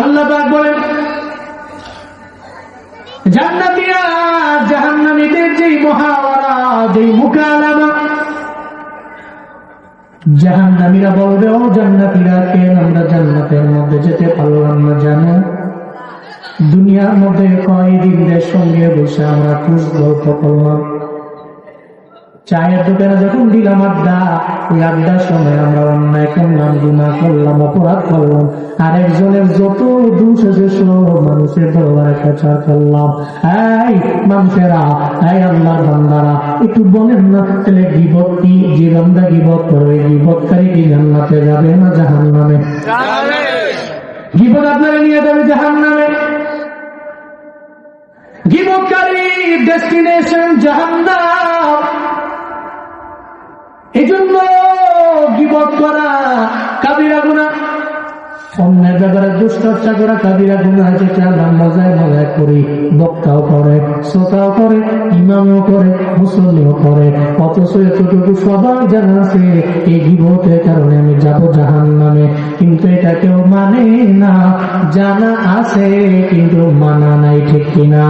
আল্লাহ বলেন জাহান্নামীরা বলবে, ও কেন আমরা জান্নাতের মধ্যে যেতে পারলাম না জানো দুনিয়ার মধ্যে কয়েকদিনদের সঙ্গে বসে আমরা খুব গল্প করলাম। চায়ের দোকানে যখন দিলাম আড্ডা ওই আড্ডার সময় আমরা অন্যায় করলাম গুণা করলাম অপরাধ করলাম। আর একজনের যত দোষ আছে সব মানুষের দরবারে প্রচার করলাম। এই মানুষেরা এই আল্লাহর বান্দারা একটু বলেন না তাহলে গিবত কি? যে বান্দা গিবত করবে গিবতকারী কি জান্নাতে যাবে না জাহান নামে গিবত আপনারা নিয়ে যাবে জাহান নামে গিবতকারী ডেস্টিনেশন জাহান্নাম। এই জন্য গিবত করা কাবিরা গুণা অন্যের ব্যাপারে দুশ্চর্চা করা কাবিরা গুণা যেটা আমরা মজায় মজায় করি, বক্তাও করে, শ্রোতাও করে, ইমামও করে, মুসল্লিও করে। অথচ এতটুকু সবার জানা আছে, এই গিবতের কারণে আমি যাব জাহান নামে কিন্তু এটা কেউ মানে না, জানা আছে, কিন্তু মানা নাই ঠিক কিনা।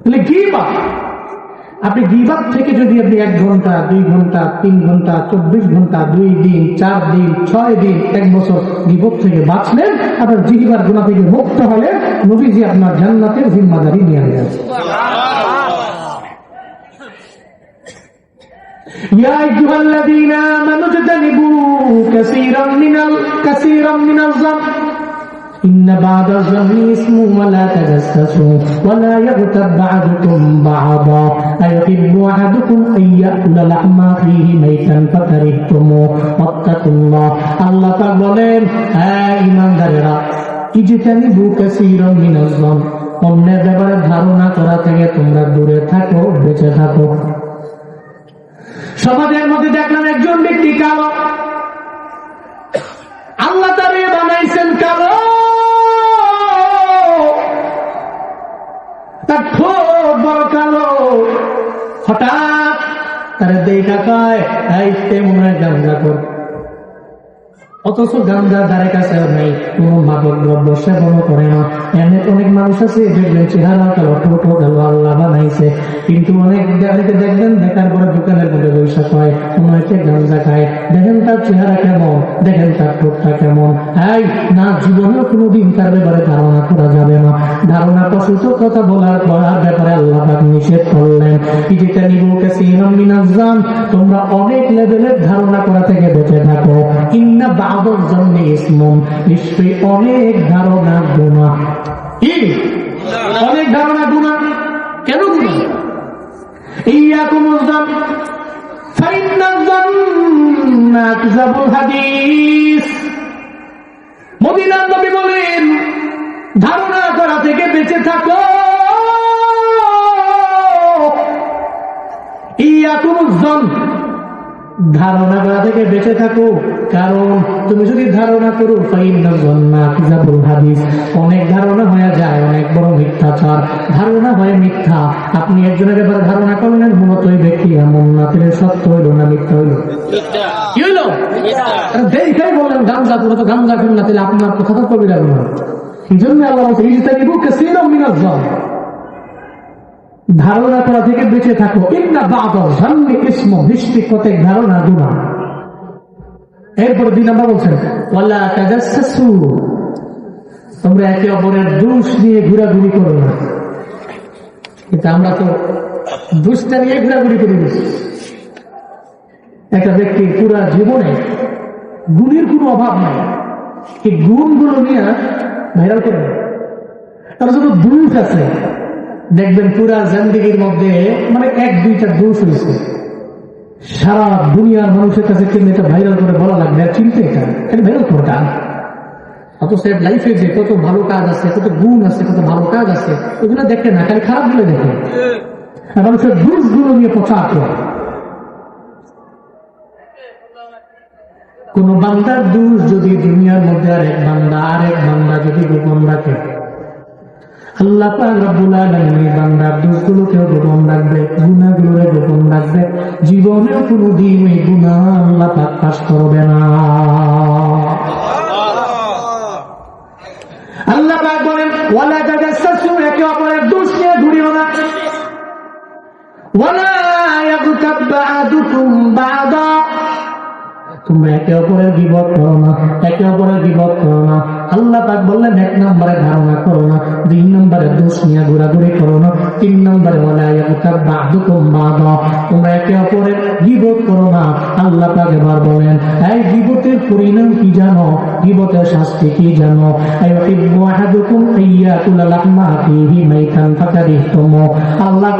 তাহলে গিবাত আপনি গিবাত থেকে যদি আপনি এক ঘন্টা দুই ঘন্টা তিন ঘন্টা চব্বিশ ঘন্টা দুই দিন চার দিন ছয় দিন এক বছর গিবত থেকে বাঁচলেন আপনার জিহিবার গুণা থেকে মুক্ত হলে নবীজি আপনার জান্নাতের জিম্মাদারি নিয়ে নেবেন يا أيها الذين آمنوا اجتنبوا كثيرا من ال... كثيرا من الظن إن بعض الظن اسم ولا تجسسوا ولا يغتب بعضكم بعضا أيحب أحدكم أن يأكل لحم أخيه ميتا فكرهتموه واتقوا الله الله تعالى বলেন হ্যাঁ ইমানদারেরা ইজতানিবু কাসীরাম মিনাজ জন অন্যের ব্যাপারে ধারণা করা থেকে তোমরা দূরে থাকো বেঁচে থাকো সমাজের মধ্যে দেখলাম একজন ব্যক্তি কালো আল্লাহ তার ঠোঁট বড় কালো। হঠাৎ তার দেখা কয় মনে হয় কর অথচ গাঞ্জা ধারে কাছে নেই। কোনো মাদক দ্রব্য সেবন করে না। এমনি অনেক মানুষ আছে দেখবেন চেহারা কালো ঠোঁট আল্লাহ বানাইছে কিন্তু অনেক গাড়িতে দেখবেন দেখার পরে দোকানের মধ্যে বৈশাখ হয় অনেকে গাঞ্জা খায় দেখেন তার চেহারা কেমন, দেখেন তার ঠোঁটটা কেমন। এই, না, জীবনেও কোনোদিন তার ব্যাপারে ধারণা করা যাবে না। ধারণা প্রসূত কথা বলার বলার ব্যাপারে আল্লাহ নিষেধ করলেন। ইজিটা নিবুকে সিনাম মিনাজাম তোমরা অনেক লেভেলের ধারণা করা থেকে বেঁচে থাকো। ইন্না বাদর জন্য ইসমম নিশ্চয়ই অনেক ধারণা গুণা। কি? অনেক ধারণা গুণা? কেন গুণা? ইয়াকুম কিতাবুল হাদিস। মদিনার নবী বলেন ধারণা করা থেকে বেঁচে থাকো। ইয়াকুম উজ্জাম ধারণা করা থেকে বেঁচে থাকো। কারণ তুমি যদি ধারণা করো হাদিস, অনেক ধারণা হয়ে যায়, অনেক বড় মিথ্যাচার। ধারণা হয় মিথ্যা। আপনি একজনের ব্যাপারে ধারণা করলেন, মূলত ওই ব্যক্তি এমন না, তিনি সত্য হইল না মিথ্যা হইল। কি হইল? দেখাই বললেন গামজা করে তো গামজা করুন না তাহলে আপনার কথা তো কবি লাগবে না এই জন্য আল্লাহ বলছে বুকে সিনাম মিনাজ ধারণা করা থেকে বেঁচে থাকো। ইন্না বাদর জানলে ইসমো বৃষ্টি প্রত্যেক ধারণা গুণা। এরপরে দুই নাম্বার বলছেন তোমরা একে অপরের দোষ নিয়ে ঘোরাঘুরি করো না। কিন্তু আমরা তো দোষটা নিয়ে ঘোরাঘুরি করে দিচ্ছি একটা ব্যক্তি পুরা জীবনে গুণের কোনো অভাব নাই। এই গুণগুলো নিয়ে ভাইরাল করে তার জন্য দোষ আছে। দেখবেন পুরা জিন্দগির মধ্যে মানে এক, দুইটা দোষ হয়েছে সারা দুনিয়ার মানুষের কাছে কিন্তু এটা ভাইরাল করে বলা লাগবে আর চিনতে এটা। এটা ভাইরাল করে টান অথচ লাইফে যে কত ভালো কাজ আছে, কত গুণ আছে, কত ভালো কাজ আছে, ওগুলো দেখে না, খালি খারাপগুলো দেখে। মানুষের দোষগুলো নিয়ে প্রচার করে কোন বান্দার দোষ যদি দুনিয়ার মধ্যে আরেক বান্দা আরেক বান্দা যদি গোপন রাখে আল্লাহ পাক রব্বুল আলামিন বান্দার দোষগুলোকেও গোপন রাখবে গুনাহগুলোকে গোপন রাখবে। জীবনে কোনোদিন এই গুনাহ আল্লাহ পাক পাস করবে না। আল্লাহ পাক বলেন, ওয়ালা তোমরা একে অপরের বিপদ করো না, একে অপরের বিপদ করো না। আল্লাহ পাক বললেন, এক নম্বরে ধারণা করো না, দুই নম্বরে দোষ নিয়ে ঘোরাঘুরি করো না, তিন নম্বরে তোমরা একে অপরের বিপদ করো না, আল্লাহ পাক এবার বলেন, এই বিপদের পরিণাম কি জানো? বিপদের শাস্তি কি জানো? আল্লাহ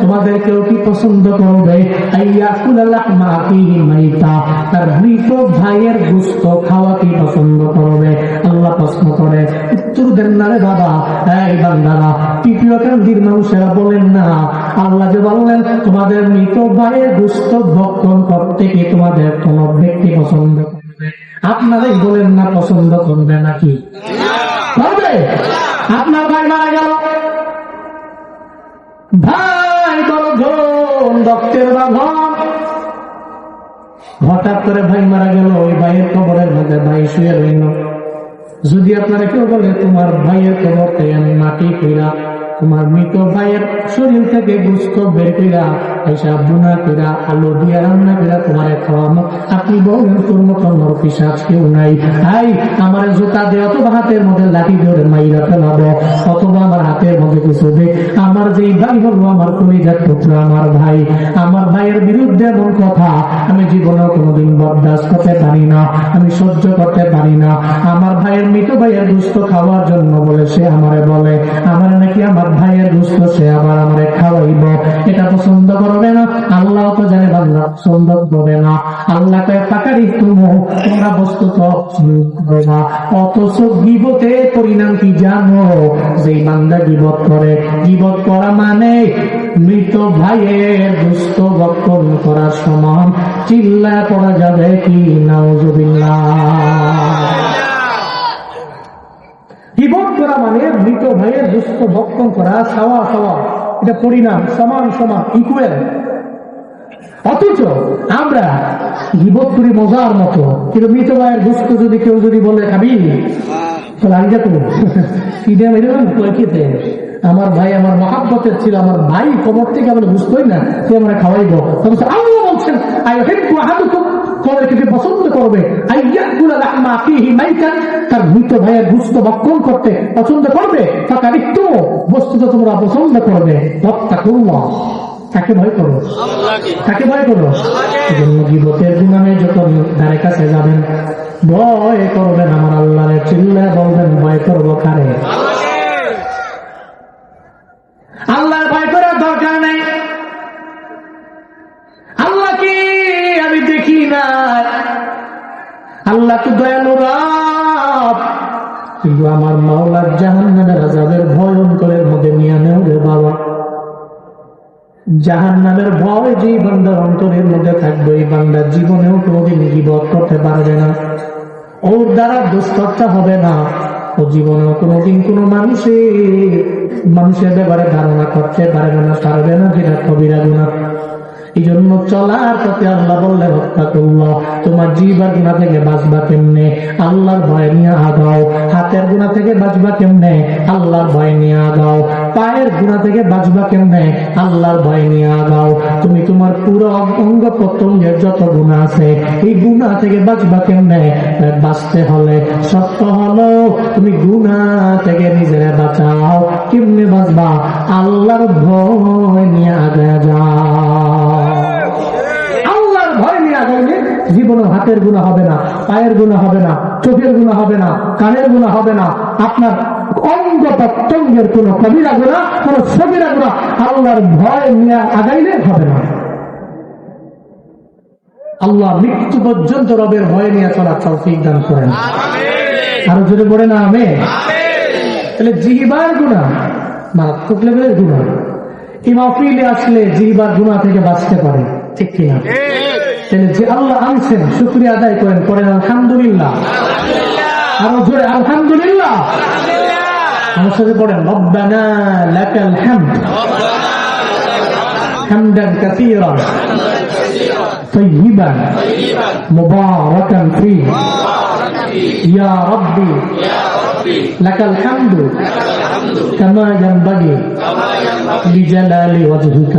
তোমাদের কেউ কি পছন্দ করবে? মাইতা তার মৃত ভাইয়ের গোশত খাওয়া কি পছন্দ করবে? আল্লাহ প্রশ্ন করে, উত্তর দেন না রে বাবা। এই বান্দারা তৃতীয় কান্দির মানুষেরা বলেন না। আল্লাহ যে বললেন, তোমাদের মৃত ভাইয়ের দুস্থ ভক্ষণ করতে কি তোমাদের কোন ব্যক্তি পছন্দ করবে? আপনারাই বলেন না, পছন্দ করবে নাকি? করবে আপনার ভাই মারা গেল। ভাই দর্জন রক্তের বাঁধন হঠাৎ করে ভাই মারা গেল, ওই ভাইয়ের কবরের মধ্যে ভাই শুয়ে রইল। যদি আপনারা কেউ বলে, তোমার ভাইয়ের কবর মাটি কইরা তোমার মৃত ভাইয়ের শরীর থেকে গুস্ত বের কইরা এসব বুনা কইরা, আলু দিয়া রান্না কইরা তোমার খাওয়ানো আপনি বলেন তোর মতো নরপিসাজ কেউ নাই। হাই, আমার জুতা দিয়ে অথবা হাতের মধ্যে লাঠি ধরে মাইরা ফেলাবো। অথবা আমার হাতের মধ্যে কিছু দে। আমার যেই ভাই হলো, আমার কলিজার পুত্র আমার ভাই। আমার ভাইয়ের বিরুদ্ধে এমন কথা, আমি জীবনে কোনোদিন বরদাস্ত করতে পারি না। আমি সহ্য করতে পারি না। আমার ভাইয়ের মৃত ভাইয়ের দুস্থ খাওয়ার জন্য বলে সে আমারে বলে। আমার নাকি আমার ভাইয়ের দুস্থ সে আবার আমারে খাওয়াইব। এটা পছন্দ করবে না। আল্লাহ তো জানে বাংলা পছন্দ করবে না। আল্লাহ কয়ে, পাকারি তুমো, তোমরা বস্তু তো না। গিবতে পরিণাম কি জানো? যে গিবত করে, গিবত করা মানে মৃত ভাইয়ের দুস্থ বক্ষণ করার সমান। চিল্লা করা যাবে কি? নাউজুবিল্লাহ। জীবন করা মানে মৃত ভাইয়ের দুস্থ ভক্ষণ করা সাওয়া সাওয়া এটা পরিণাম, সমান সমান ইকুয়াল অথচ আমরা জীবন মজার মতো, কিন্তু মৃত ভাইয়ের দুস্থ যদি কেউ যদি বলে, খাবি? আমি আমার ভাই আমার মহাব্বতের ছিল, আমার ভাই কবর থেকে আমরা বুঝতোই না, তুই আমরা খাওয়াইব আল্লাহ বলছেন পছন্দ করবে তার মৃত ভাইয়ের গুস্ত ভক্ষণ করতে পছন্দ করবে? তার একটু বস্তুত তোমরা পছন্দ করবে। তাকে ভয় করো? তাকে ভয় করো? জন্য গিবতের গুনাহে যখন ধারে কাছে যাবেন ভয় করবেন আমার আল্লাহরে চিল্লা বলবেন ভয় করব কারে? কিন্তু আমার মাওলার জাহান্নামের আজাবের ভয়ঙ্করের মধ্যে নিয়ে নেও রে বাবা। জাহান নামের ভয় যেই বান্দার অন্তরের মধ্যে থাকবে, এই বান্দার জীবনেও কোনোদিন জীবত করতে পারবে না। ওর দ্বারা দুষ্কর্তা হবে না। ও জীবনেও কোনোদিন কোনো মানুষের মানুষের ব্যাপারে ধারণা করতে পারবে না পারবে না, যেটা কবিরা গুণা এই জন্য চলার পথে আল্লাহ বললে হত্যা করল তোমার জিবার গুণা থেকে বাঁচবা কেমনে? আল্লাহর ভয় নিয়ে আগাও হাতের গুণা থেকে বাঁচবা কেমনে? আল্লাহর ভয় নিয়ে আগাও পায়ের গুণা থেকে বাঁচবা কেমনে? আল্লাহর ভয় নিয়ে আগাও তুমি তোমার পুরো অঙ্গ প্রত্যঙ্গের যত গুণা আছে, এই গুণা থেকে বাঁচবা কেমনে? বাঁচতে হলে সত্য হলো, তুমি গুণা থেকে নিজের বাঁচাও। কেমনে বাঁচবা? আল্লাহর ভয় নিয়ে আগা যাও। হাতের গুণা হবে না পায়ের গুণা হবে না চোখের গুণা হবে না কানের গুণা হবে না। আপনার অঙ্গ প্রত্যঙ্গের কোন কবিরা গুণা কোন সবিরা গুণা আল্লাহর ভয় নিয়ে আগাইলে হবে না। আল্লাহ মৃত্যু পর্যন্ত রবের ভয় নিয়ে চলার তৌফিক দান করেন। আরও জোরে পড়ে না আমি তাহলে জিহিবার গুণা মারাত্মক লেভেলের গুণা এই মাহফিলে আসলে জিহিবার গুণা থেকে বাঁচতে পারে। ঠিক কিনা তাহলে যে আল্লাহ আনছেন শুক্রিয়া আদায় করেন করেন আলহামদুলিল্লাহ আরো জোরে আলহামদুলিল্লাহ আমার সাথে পড়েন রব্বানা লাকাল হামদ حمدا كثيرا طيبا مباركا فيه يا ربي لك الحمد كما ينبغي بجلال وجهك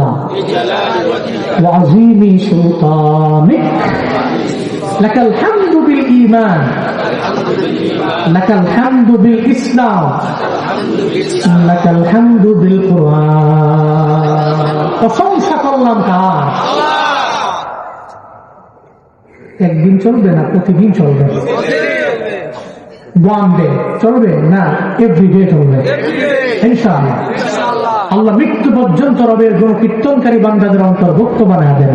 وعظيم سلطانك لك الحمد بالإيمان لك الحمد بالإسلام لك الحمد بالقرآن প্রশংসা করলাম কার একদিন চলবে না প্রতিদিন চলবে ওয়ান ডে চলবে না এভরি ডে চলবে ইনশাআল্লাহ আল্লাহ মৃত্যু পর্যন্ত রবের গুণ কীর্তনকারী বান্দাদের অন্তর্ভুক্ত বানাবেন